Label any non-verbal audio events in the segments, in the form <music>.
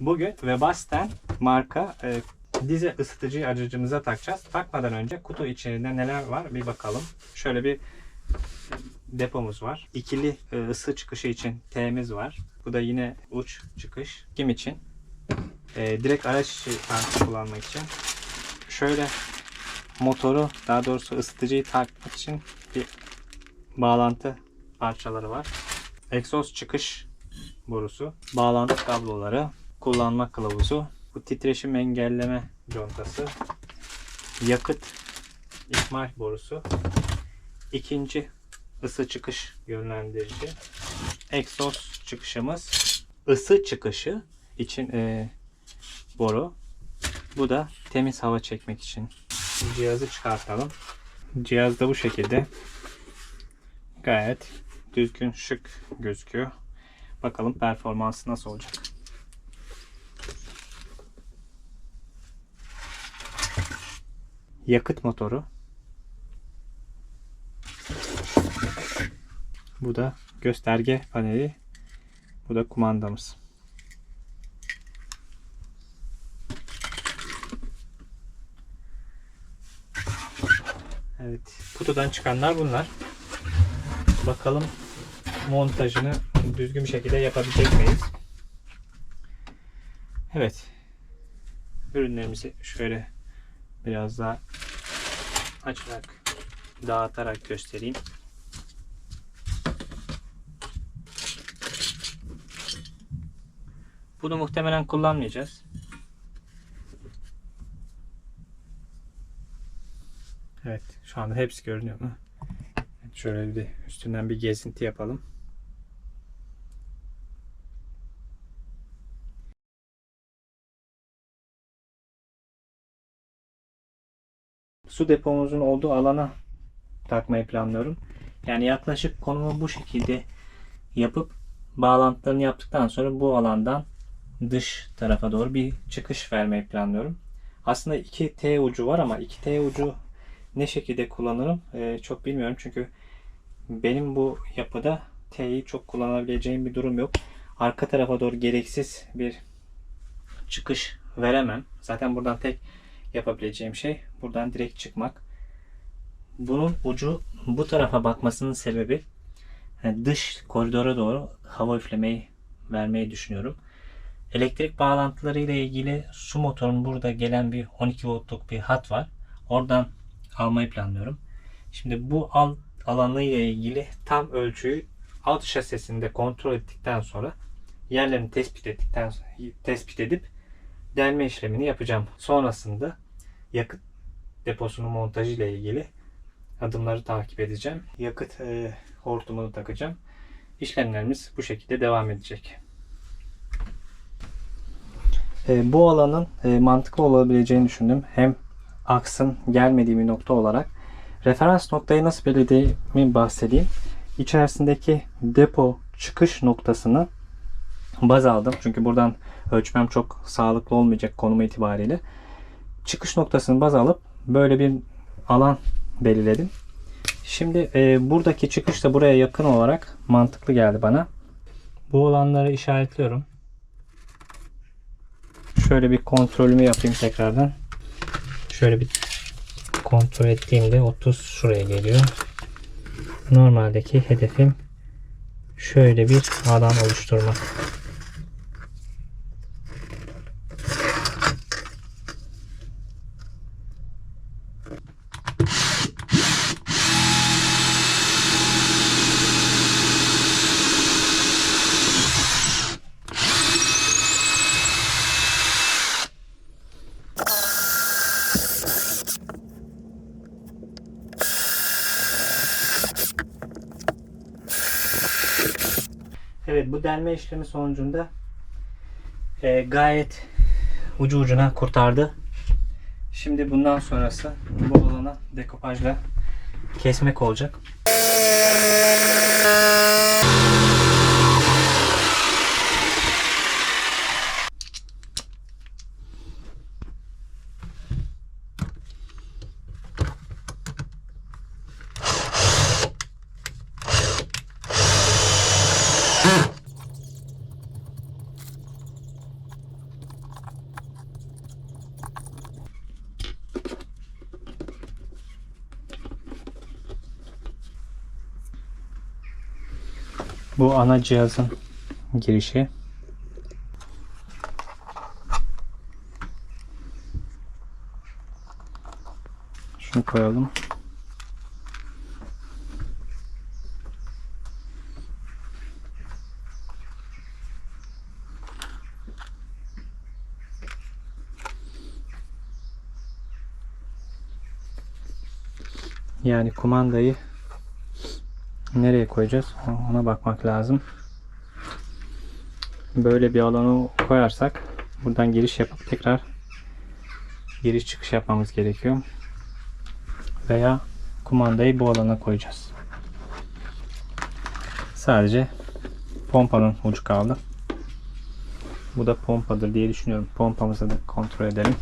Bugün Webasten marka e, dizel ısıtıcıyı aracımıza takacağız. Takmadan önce kutu içerisinde neler var bir bakalım. Şöyle bir depomuz var. İkili e, ısı çıkışı için T'miz var. Bu da yine uç çıkış. Kim için? E, direkt araç artı kullanmak için. Şöyle motoru daha doğrusu ısıtıcıyı takmak için bir bağlantı parçaları var. Egzoz çıkış borusu, bağlantı kabloları, kullanma kılavuzu, bu titreşim engelleme contası, yakıt ikmal borusu, ikinci ısı çıkış yönlendirici, egzoz çıkışımız, ısı çıkışı için e, boru. Bu da temiz hava çekmek için. Cihazı çıkartalım. Cihaz da bu şekilde. Gayet düzgün, şık gözüküyor. Bakalım performansı nasıl olacak. Yakıt motoru. Bu da gösterge paneli. Bu da kumandamız. Evet, kutudan çıkanlar bunlar. Bakalım montajını düzgün bir şekilde yapabilecek miyiz? Evet. Ürünlerimizi şöyle biraz daha açarak dağıtarak göstereyim. Bunu muhtemelen kullanmayacağız. Evet, şu anda hepsi görünüyor mu? Şöyle bir üstünden bir gezinti yapalım. Su depomuzun olduğu alana takmayı planlıyorum. Yani yaklaşık konumu bu şekilde yapıp bağlantılarını yaptıktan sonra bu alandan dış tarafa doğru bir çıkış vermeyi planlıyorum. Aslında iki T ucu var ama iki T ucu ne şekilde kullanırım e, çok bilmiyorum. Çünkü benim bu yapıda T'yi çok kullanabileceğim bir durum yok. Arka tarafa doğru gereksiz bir çıkış veremem. Zaten buradan tek yapabileceğim şey buradan direkt çıkmak. Bunun ucu bu tarafa bakmasının sebebi yani dış koridora doğru hava üflemeyi vermeyi düşünüyorum. Elektrik bağlantıları ile ilgili su motorunun burada gelen bir 12 voltluk bir hat var. Oradan almayı planlıyorum. Şimdi bu alt alanı ile ilgili tam ölçüyü alt şasesinde kontrol ettikten sonra yerlerini tespit ettikten tespit edip delme işlemini yapacağım. Sonrasında yakıt deposunun montajı ile ilgili adımları takip edeceğim. Yakıt e, hortumunu takacağım. İşlemlerimiz bu şekilde devam edecek. E, bu alanın e, mantıklı olabileceğini düşündüm. Hem aksın gelmediği bir nokta olarak referans noktayı nasıl belirlediğimi bahsedeyim. İçerisindeki depo çıkış noktasını baz aldım. Çünkü buradan ölçmem çok sağlıklı olmayacak konumu itibariyle. Çıkış noktasını baz alıp böyle bir alan belirledim. Şimdi e, buradaki çıkış da buraya yakın olarak mantıklı geldi bana. Bu alanları işaretliyorum. Şöyle bir kontrolümü yapayım tekrardan. Şöyle bir kontrol ettiğimde 30 şuraya geliyor. Normaldeki hedefim şöyle bir alan oluşturmak. Evet bu delme işlemi sonucunda e, gayet ucu ucuna kurtardı. Şimdi bundan sonrası bu alana dekopajla kesmek olacak. Bu ana cihazın girişi. Şunu koyalım. Yani kumandayı nereye koyacağız? Ona bakmak lazım. Böyle bir alanı koyarsak buradan giriş yapıp tekrar giriş çıkış yapmamız gerekiyor. Veya kumandayı bu alana koyacağız. Sadece pompanın ucu kaldı. Bu da pompadır diye düşünüyorum. Pompamızı da kontrol edelim.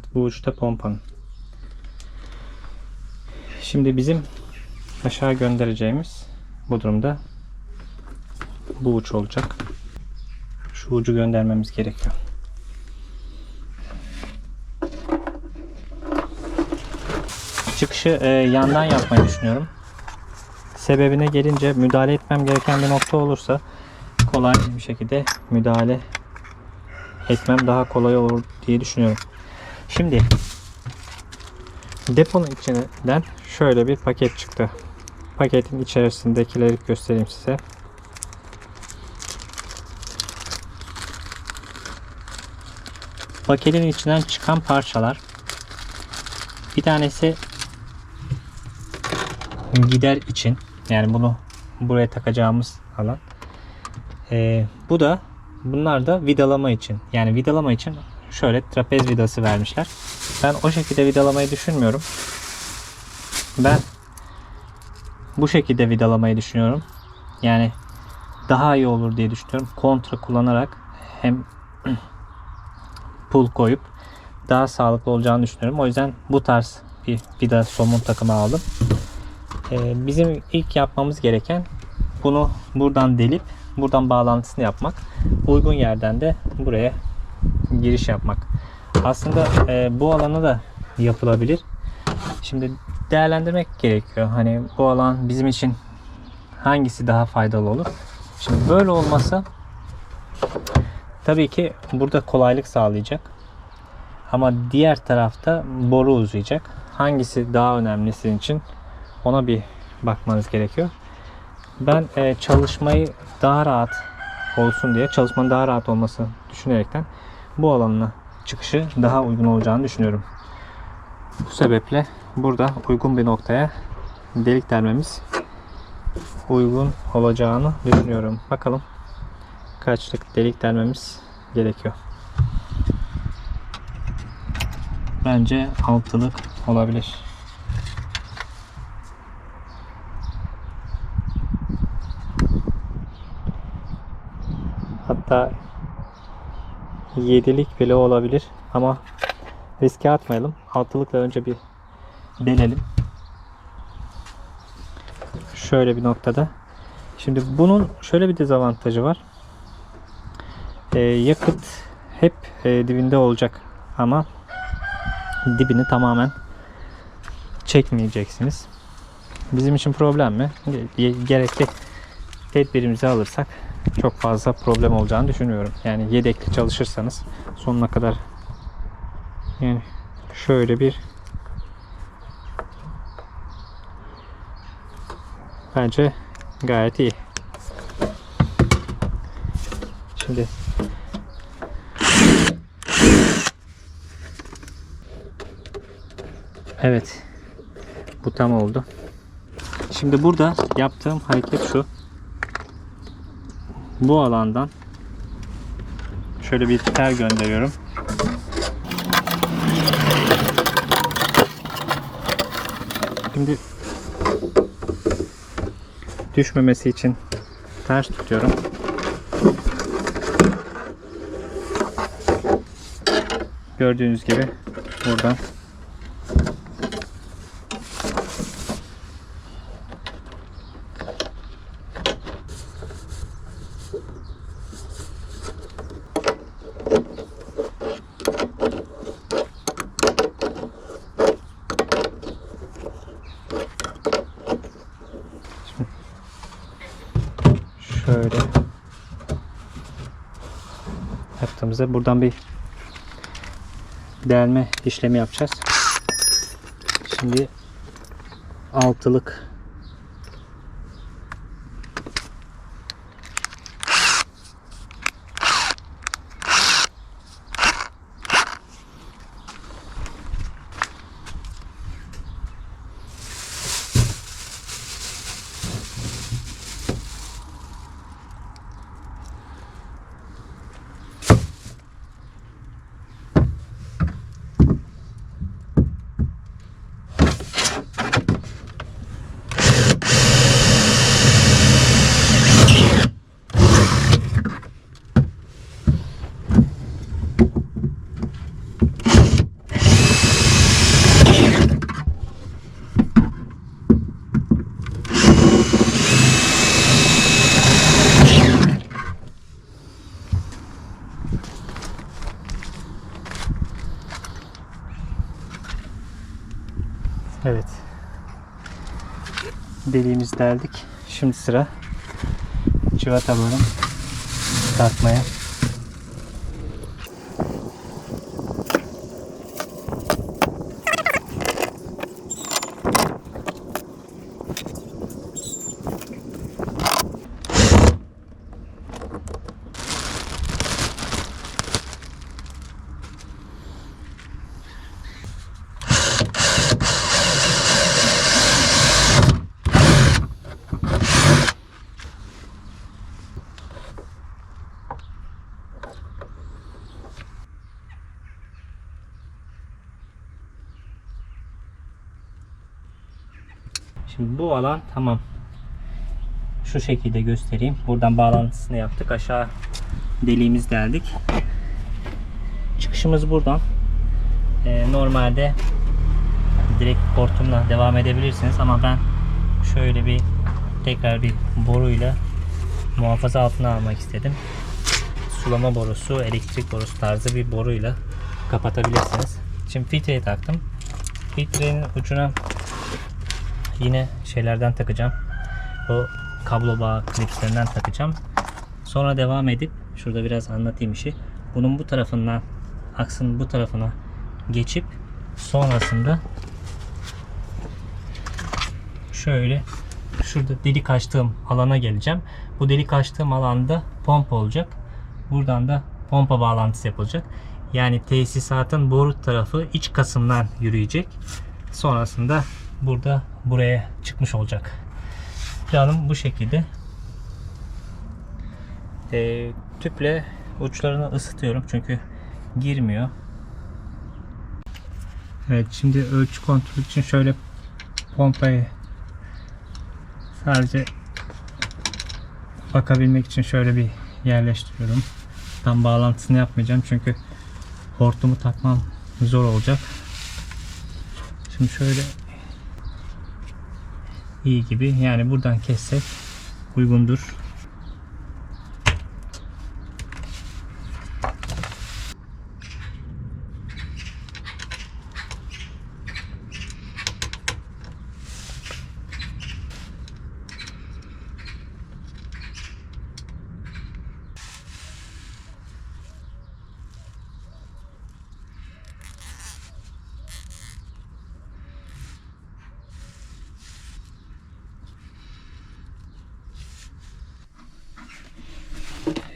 Evet bu uçta pompanın. Şimdi bizim aşağı göndereceğimiz bu durumda bu uç olacak. Şu ucu göndermemiz gerekiyor. Çıkışı e, yandan yapmayı düşünüyorum. Sebebine gelince müdahale etmem gereken bir nokta olursa kolay bir şekilde müdahale etmem daha kolay olur diye düşünüyorum. Şimdi deponun içinden şöyle bir paket çıktı. Paketin içerisindekileri göstereyim size. Paketin içinden çıkan parçalar bir tanesi gider için yani bunu buraya takacağımız alan. Ee, bu da bunlar da vidalama için. Yani vidalama için şöyle trapez vidası vermişler. Ben o şekilde vidalamayı düşünmüyorum. Ben bu şekilde vidalamayı düşünüyorum. Yani daha iyi olur diye düşünüyorum. Kontra kullanarak hem <clears throat> pul koyup daha sağlıklı olacağını düşünüyorum. O yüzden bu tarz bir vida somun takımı aldım. Ee, bizim ilk yapmamız gereken bunu buradan delip buradan bağlantısını yapmak. Uygun yerden de buraya giriş yapmak. Aslında e, bu alana da yapılabilir. Şimdi değerlendirmek gerekiyor. Hani bu alan bizim için hangisi daha faydalı olur? Şimdi böyle olması tabii ki burada kolaylık sağlayacak. Ama diğer tarafta boru uzayacak. Hangisi daha önemli sizin için? Ona bir bakmanız gerekiyor. Ben e, çalışmayı daha rahat olsun diye, çalışmanın daha rahat olması düşünerekten bu alanına çıkışı daha uygun olacağını düşünüyorum. Bu sebeple burada uygun bir noktaya delik delmemiz uygun olacağını düşünüyorum. Bakalım kaçlık delik delmemiz gerekiyor. Bence altılık olabilir. Hatta yedilik bile olabilir ama riske atmayalım. Altılıkla önce bir delelim. Şöyle bir noktada. Şimdi bunun şöyle bir dezavantajı var. Ee, yakıt hep e, dibinde olacak ama dibini tamamen çekmeyeceksiniz. Bizim için problem mi? Gerekli tedbirimizi alırsak çok fazla problem olacağını düşünüyorum. Yani yedekli çalışırsanız sonuna kadar yani şöyle bir bence gayet iyi. Şimdi Evet. Bu tam oldu. Şimdi burada yaptığım hareket şu. Bu alandan şöyle bir tel gönderiyorum. Şimdi düşmemesi için ters tutuyorum. Gördüğünüz gibi buradan şöyle yaptığımızda buradan bir delme işlemi yapacağız. Şimdi altılık Evet. Deliğimizi deldik. Şimdi sıra cıvataların takmaya. Şimdi bu alan tamam. Şu şekilde göstereyim. Buradan bağlantısını yaptık. Aşağı deliğimiz deldik. Çıkışımız buradan. Ee, normalde direkt portumla devam edebilirsiniz ama ben şöyle bir tekrar bir boruyla muhafaza altına almak istedim. Sulama borusu, elektrik borusu tarzı bir boruyla kapatabilirsiniz. Şimdi filtreyi taktım. Filtrenin ucuna yine şeylerden takacağım. O kablo bağ klipslerinden takacağım. Sonra devam edip şurada biraz anlatayım işi. Bunun bu tarafından aksın bu tarafına geçip sonrasında şöyle şurada delik açtığım alana geleceğim. Bu delik açtığım alanda pompa olacak. Buradan da pompa bağlantısı yapılacak. Yani tesisatın boru tarafı iç kasımdan yürüyecek. Sonrasında burada buraya çıkmış olacak. Planım bu şekilde. Ee, tüple uçlarını ısıtıyorum çünkü girmiyor. Evet şimdi ölçü kontrol için şöyle pompayı sadece bakabilmek için şöyle bir yerleştiriyorum. Tam bağlantısını yapmayacağım çünkü hortumu takmam zor olacak. Şimdi şöyle iyi gibi yani buradan kessek uygundur.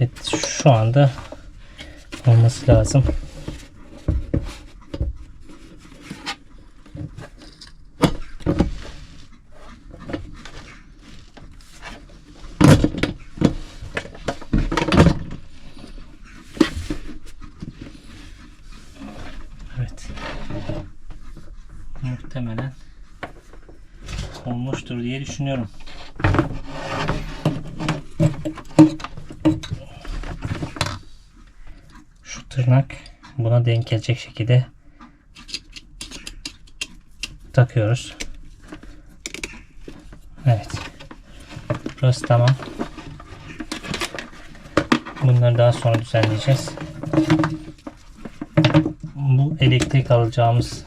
Evet şu anda olması lazım. Evet. Muhtemelen olmuştur diye düşünüyorum. Şu tırnak buna denk gelecek şekilde takıyoruz. Evet. Burası tamam. Bunları daha sonra düzenleyeceğiz. Bu elektrik alacağımız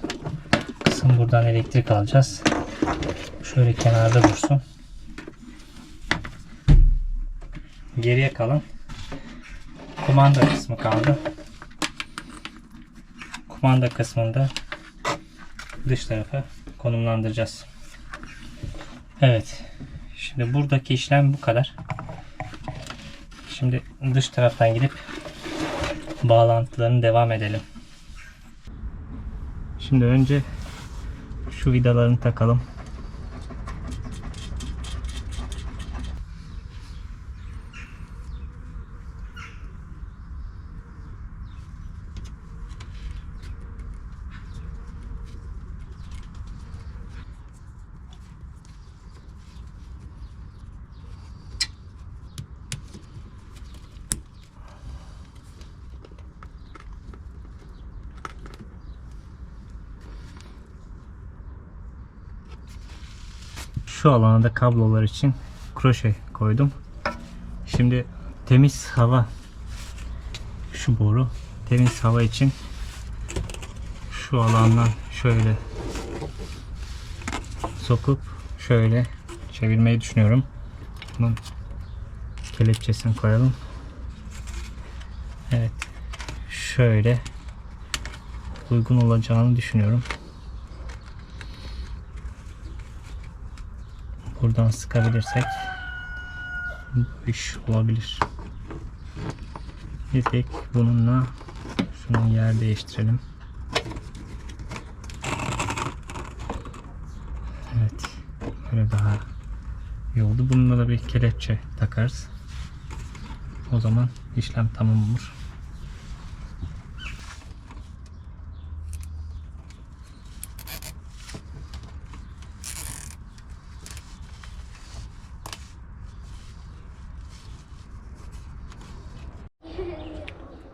kısım buradan elektrik alacağız. Şöyle kenarda dursun. geriye kalan kumanda kısmı kaldı. Kumanda kısmında dış tarafa konumlandıracağız. Evet. Şimdi buradaki işlem bu kadar. Şimdi dış taraftan gidip bağlantılarını devam edelim. Şimdi önce şu vidalarını takalım. Şu alana da kablolar için kroşe koydum. Şimdi temiz hava şu boru temiz hava için şu alandan şöyle sokup şöyle çevirmeyi düşünüyorum. Bunun kelepçesini koyalım. Evet. Şöyle uygun olacağını düşünüyorum. Buradan sıkabilirsek bu iş olabilir. Bir tek bununla şunun yer değiştirelim. Evet. Böyle daha iyi oldu. Bununla da bir kelepçe takarız. O zaman işlem tamam olur.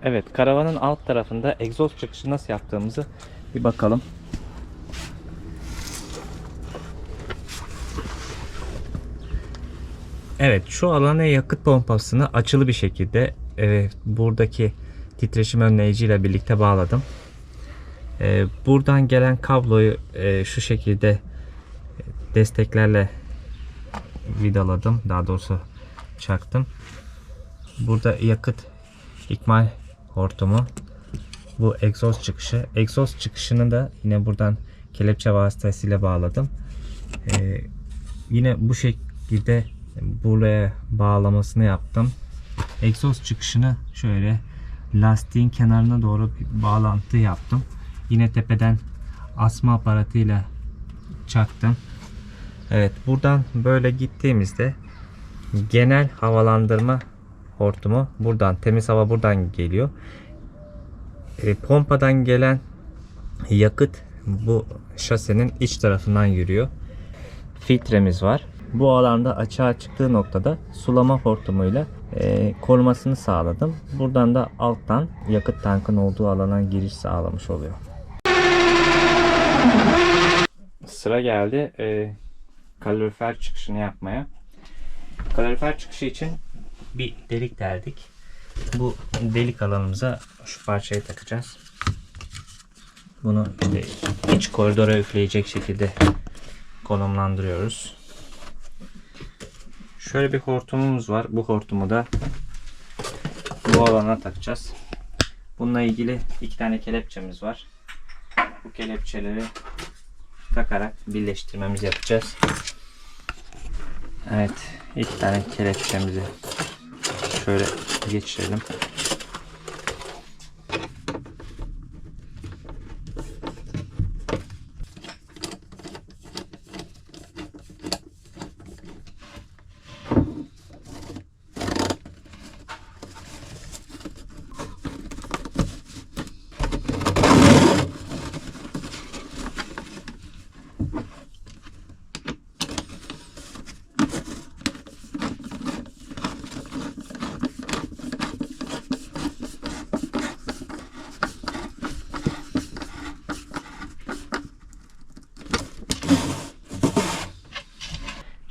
Evet, karavanın alt tarafında egzoz çıkışı nasıl yaptığımızı bir bakalım. Evet, şu alana yakıt pompasını açılı bir şekilde e, buradaki titreşim önleyiciyle birlikte bağladım. E, buradan gelen kabloyu e, şu şekilde desteklerle vidaladım. Daha doğrusu çaktım. Burada yakıt ikmal hortumu. Bu egzoz çıkışı. Egzoz çıkışını da yine buradan kelepçe vasıtasıyla bağladım. Ee, yine bu şekilde buraya bağlamasını yaptım. Egzoz çıkışını şöyle lastiğin kenarına doğru bir bağlantı yaptım. Yine tepeden asma aparatıyla çaktım. Evet buradan böyle gittiğimizde genel havalandırma hortumu buradan temiz hava buradan geliyor. E, pompadan gelen yakıt bu şasenin iç tarafından yürüyor. Filtremiz var. Bu alanda açığa çıktığı noktada sulama hortumuyla e, korumasını sağladım. Buradan da alttan yakıt tankın olduğu alana giriş sağlamış oluyor. Sıra geldi e, kalorifer çıkışını yapmaya. Kalorifer çıkışı için bir delik deldik. Bu delik alanımıza şu parçayı takacağız. Bunu iç koridora üfleyecek şekilde konumlandırıyoruz. Şöyle bir hortumumuz var. Bu hortumu da bu alana takacağız. Bununla ilgili iki tane kelepçemiz var. Bu kelepçeleri takarak birleştirmemizi yapacağız. Evet, iki tane kelepçemizi şöyle geçirelim.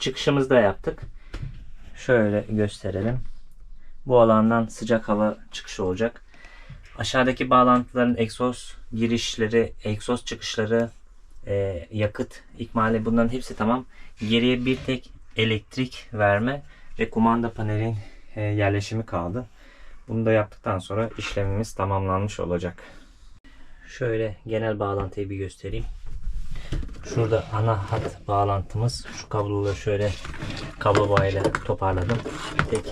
Çıkışımızı da yaptık. Şöyle gösterelim. Bu alandan sıcak hava çıkışı olacak. Aşağıdaki bağlantıların egzoz girişleri, egzoz çıkışları, e, yakıt ikmali bunların hepsi tamam. Geriye bir tek elektrik verme ve kumanda panelin e, yerleşimi kaldı. Bunu da yaptıktan sonra işlemimiz tamamlanmış olacak. Şöyle genel bağlantıyı bir göstereyim. Şurada ana hat bağlantımız. Şu kabloları şöyle kablo bağıyla toparladım. Tek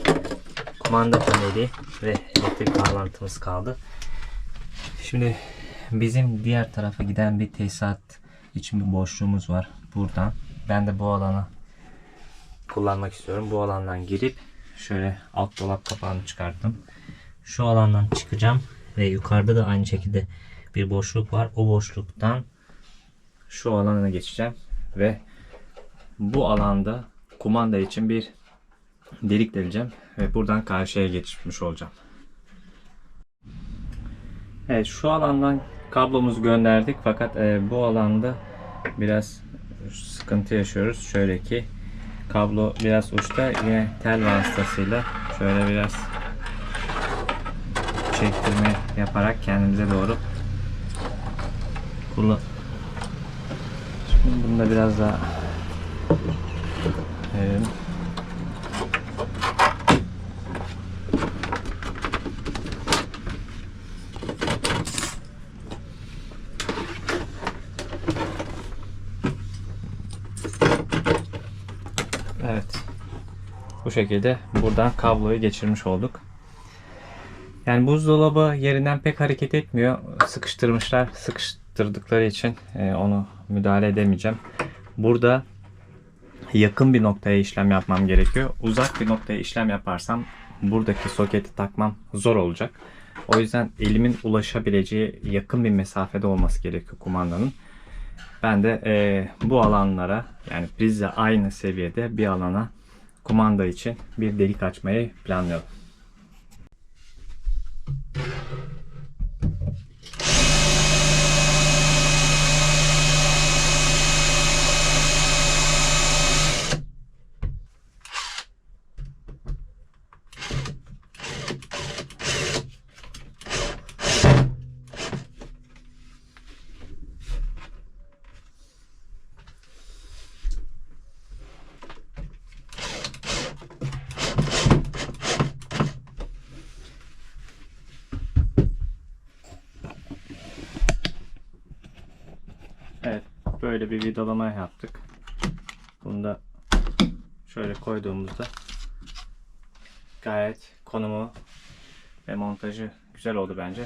kumanda paneli ve elektrik bağlantımız kaldı. Şimdi bizim diğer tarafa giden bir tesisat için bir boşluğumuz var. Buradan. Ben de bu alana kullanmak istiyorum. Bu alandan girip şöyle alt dolap kapağını çıkarttım. Şu alandan çıkacağım ve yukarıda da aynı şekilde bir boşluk var. O boşluktan şu alana geçeceğim ve bu alanda kumanda için bir delik deleceğim ve buradan karşıya geçmiş olacağım. Evet şu alandan kablomuzu gönderdik fakat e, bu alanda biraz sıkıntı yaşıyoruz. Şöyle ki kablo biraz uçta yine tel vasıtasıyla şöyle biraz çektirme yaparak kendimize doğru kullan. Şimdi bunu da biraz daha verelim. Evet. Bu şekilde buradan kabloyu geçirmiş olduk. Yani buzdolabı yerinden pek hareket etmiyor. Sıkıştırmışlar. Sıkıştırdıkları için e, onu müdahale edemeyeceğim. Burada yakın bir noktaya işlem yapmam gerekiyor. Uzak bir noktaya işlem yaparsam buradaki soketi takmam zor olacak. O yüzden elimin ulaşabileceği yakın bir mesafede olması gerekiyor kumandanın. Ben de e, bu alanlara yani prizle aynı seviyede bir alana kumanda için bir delik açmayı planlıyorum. Evet, böyle bir vidalama yaptık. Bunu da şöyle koyduğumuzda gayet konumu ve montajı güzel oldu bence.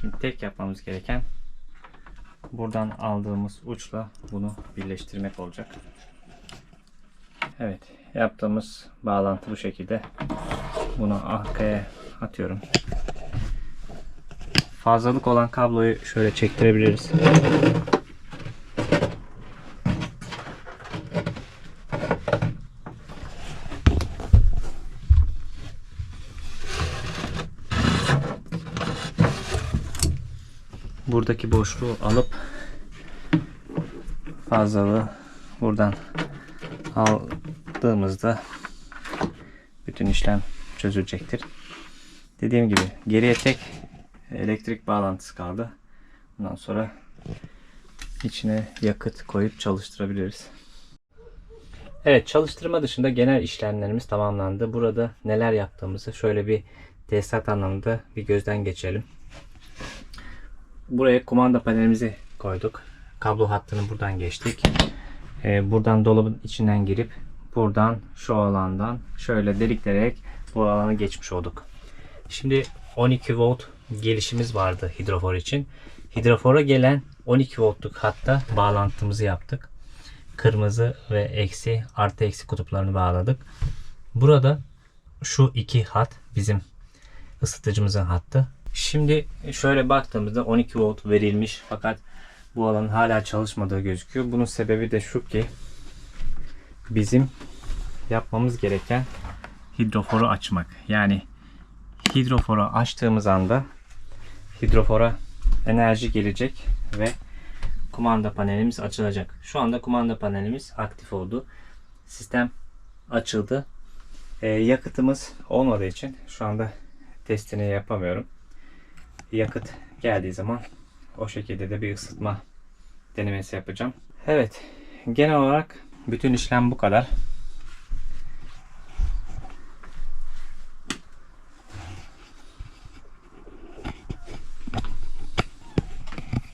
Şimdi tek yapmamız gereken buradan aldığımız uçla bunu birleştirmek olacak. Evet, yaptığımız bağlantı bu şekilde. Bunu arkaya atıyorum. Fazlalık olan kabloyu şöyle çektirebiliriz. Buradaki boşluğu alıp fazlalığı buradan aldığımızda bütün işlem çözülecektir. Dediğim gibi geriye tek elektrik bağlantısı kaldı. Bundan sonra içine yakıt koyup çalıştırabiliriz. Evet çalıştırma dışında genel işlemlerimiz tamamlandı. Burada neler yaptığımızı şöyle bir tesisat anlamında bir gözden geçelim. Buraya kumanda panelimizi koyduk. Kablo hattını buradan geçtik. Ee, buradan dolabın içinden girip buradan şu alandan şöyle deliklerek bu alanı geçmiş olduk. Şimdi 12 volt gelişimiz vardı hidrofor için. Hidrofora gelen 12 voltluk hatta bağlantımızı yaptık. Kırmızı ve eksi artı eksi kutuplarını bağladık. Burada şu iki hat bizim ısıtıcımızın hattı. Şimdi şöyle baktığımızda 12 volt verilmiş fakat bu alanın hala çalışmadığı gözüküyor. Bunun sebebi de şu ki bizim yapmamız gereken hidroforu açmak. Yani hidroforu açtığımız anda hidrofora enerji gelecek ve kumanda panelimiz açılacak. Şu anda kumanda panelimiz aktif oldu. Sistem açıldı. Ee, yakıtımız olmadığı için şu anda testini yapamıyorum. Yakıt geldiği zaman o şekilde de bir ısıtma denemesi yapacağım. Evet. Genel olarak bütün işlem bu kadar.